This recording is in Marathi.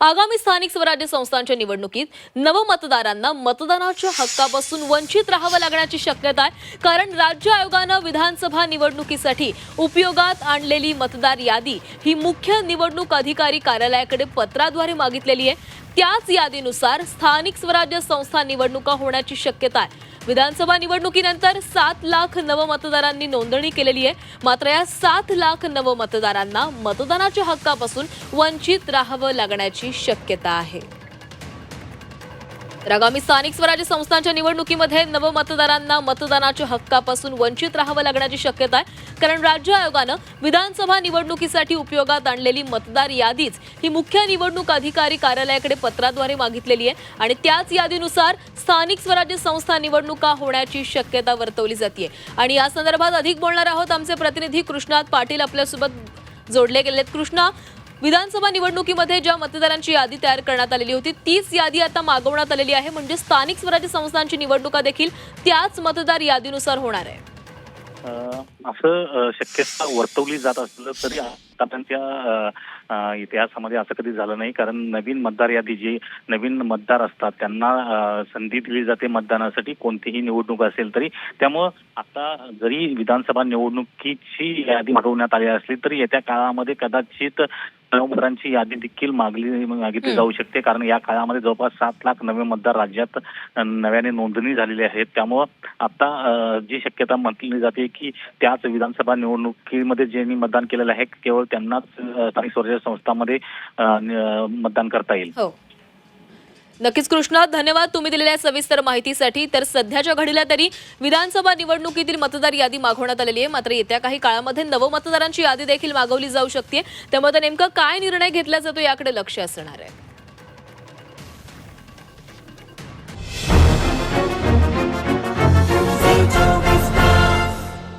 आगामी स्थानिक स्वराज्य संस्थांच्या निवडणुकीत नवमतदारांना मतदानाच्या हक्कापासून वंचित राहावं लागण्याची शक्यता आहे. कारण राज्य आयोगानं विधानसभा निवडणुकीसाठी उपयोगात आणलेली मतदार यादी ही मुख्य निवडणूक अधिकारी कार्यालयाकडे पत्राद्वारे मागितलेली आहे. त्याच यादीनुसार स्थानिक स्वराज्य संस्था निवडणुका होण्याची शक्यता आहे. विधानसभा निवडणुकीनंतर सात लाख नवमतदारांनी नोंदणी केलेली आहे. मात्र या सात लाख नवमतदारांना मतदानाच्या हक्कापासून वंचित राहावं लागण्याची शक्यता आहे. तर आगामी स्थानिक स्वराज्य संस्थांच्या निवडणुकीमध्ये नवमतदारांना मतदानाच्या हक्कापासून वंचित राहावं लागण्याची शक्यता आहे. कारण राज्य आयोगानं विधानसभा निवडणुकीसाठी उपयोगात आणलेली मतदार यादीच ही मुख्य निवडणूक अधिकारी कार्यालयाकडे पत्राद्वारे मागितलेली आहे आणि त्याच यादीनुसार स्थानिक स्वराज्य संस्था निवडणुका होण्याची शक्यता वर्तवली जाते आणि या संदर्भात अधिक बोलणार आहोत आमचे प्रतिनिधी कृष्णात पाटील आपल्यासोबत जोडले गेले आहेत कृष्णा विधानसभा निवडणुकीमध्ये ज्या मतदारांची यादी तयार करण्यात आलेली होती तीच यादी आता मागवण्यात आलेली आहे. म्हणजे स्थानिक स्वराज्य संस्थांची निवडणुका देखील त्याच मतदार यादीनुसार होणार आहे. असं शक्यता वर्तवली जात असलं तरी आतापर्यंतच्या इतिहासामध्ये असं कधी झालं नाही. कारण नवीन मतदार यादी जी नवीन मतदार असतात. त्यांना संधी दिली जाते मतदानासाठी. कोणतीही निवडणूक असेल तरी. त्यामुळं आता जरी विधानसभा निवडणुकीची यादी मागवण्यात आली असली तरी येत्या काळामध्ये कदाचित मतदारांची यादी देखील मागली मागितली जाऊ शकते. कारण या काळामध्ये जवळपास सात लाख नवे मतदार राज्यात नव्याने नोंदणी झालेली आहेत. त्यामुळं आता जी शक्यता म्हटली जाते की त्याच विधानसभा निवडणुकीमध्ये ज्यांनी मतदान केलेलं आहे केवळ त्यांनाच स्थानिक स्वराज्य संस्थांमध्ये मतदान करता येईल. हो. नक्कीच कृष्णा धन्यवाद तुम्ही दिलेल्या सविस्तर माहितीसाठी. तर सध्याच्या घडीला तरी विधानसभा निवडणुकीतील मतदार यादी मागवण्यात आलेली आहे. मात्र येत्या काही काळामध्ये नवमतदारांची यादी देखील मागवली जाऊ शकते. त्यामुळे नेमकं काय निर्णय घेतला जातो याकडे लक्ष असणार आहे.